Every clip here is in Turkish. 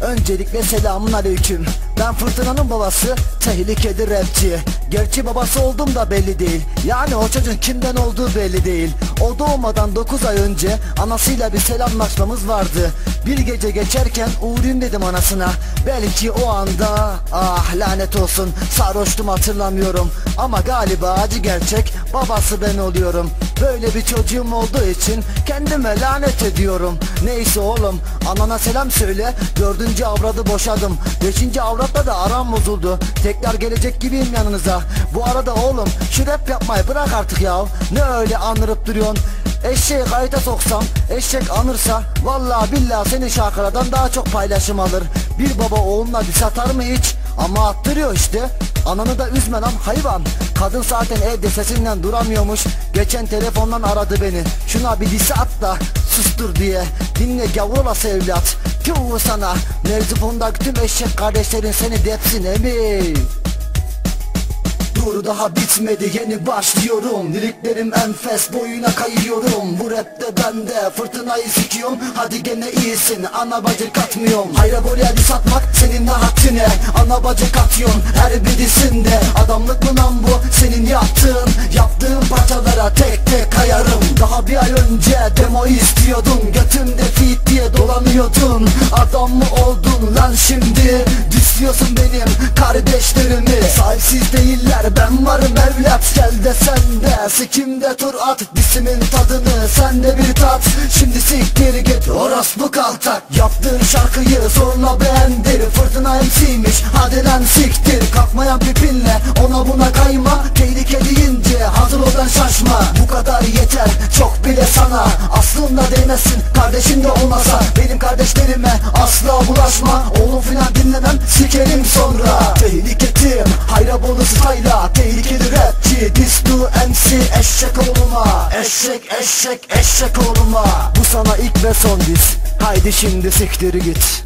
Öncelikle selamun aleyküm Ben fırtınanın babası tehlikeli rapçi. Gerçi babası oldum da belli değil. Yani o çocuğun kimden olduğu belli değil. O doğmadan 9 ay önce Anasıyla bir selamlaşmamız vardı. Bir gece geçerken uğrayayım dedim anasına. Belki o anda Ah lanet olsun Sarhoştum hatırlamıyorum. Ama galiba acı gerçek Babası ben oluyorum. Böyle bir çocuğum olduğu için Kendime lanet ediyorum. Neyse oğlum Anana selam söyle. Dördüncü avradı boşadım. Beşinci avratla da aram bozuldu. Tekrar gelecek gibiyim yanınıza. Bu arada oğlum şu rap yapmayı bırak artık ya. Ne öyle anırıp duruyorsun? Eşeği kayıta soksam Eşek anırsa Vallahi billahi senin şarkılardan daha çok paylaşım alır. Bir baba oğluna diss atar mı hiç? Ama attırıyor işte. Ananı da üzme lan hayvan. Kadın zaten evde sesinden duramıyormuş. Geçen telefondan aradı beni. Şuna bir disi at da sustur diye. Dinle gavur olası evlat Tüh sana? Mevzufundaki tüm eşek kardeşlerin seni depsin emin Dur daha bitmedi yeni başlıyorum. Liriklerim enfes boyuna kayıyorum. Bu rapte ben de fırtınayı sikiyorum. Hadi gene iyisin ana bacı katmıyorum Hayra buraya diss atmak senin de haddine. Ana bacı katıyorsun her birisinde Adamlık mı lan bu? Senin yaptığın Yaptığın parçalara tek tek kayarım. Daha bir ay önce demo istiyordun Götümde fit diye dolanıyordun Adam mı oldun lan şimdi? Düşüyorsun benim kardeşlerimi. Sahipsiz değiller ben varım evlat. Gel de sen de sikimde tur at. Disimin tadını sen de bir tat. Şimdi siktir git orospu kaltak. Yaptığın şarkıyı zorla beğendir. Fırtına MC'ymiş hadi lan siktir. Kalkmayan pipinle ona buna kayma. Tehlikeli ince hazır ol ben şaşma. Bu kadar yeter çok bile sana. Aslında değmezsin kardeşin de olmasa kardeşlerime asla bulaşma. Oğlum filan dinlemem sikerim sonra. Tehliketim hayra bonusu hayra. Tehlikeli rapçi This to MC eşek oğluma. Eşek eşek eşek oğluma. Bu sana ilk ve son diz Haydi şimdi siktir git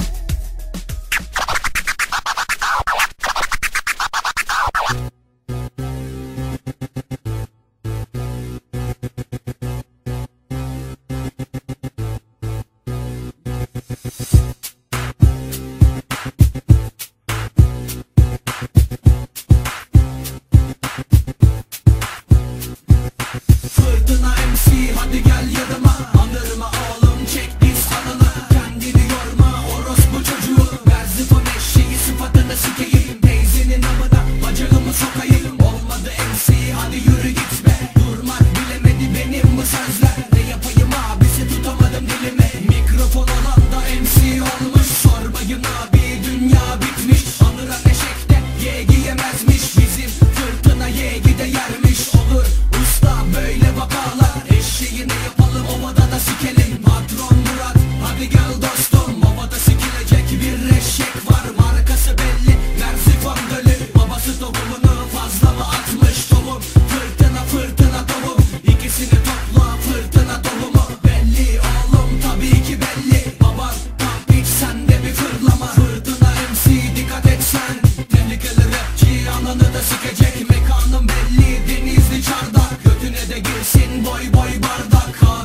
you know boy boy bardak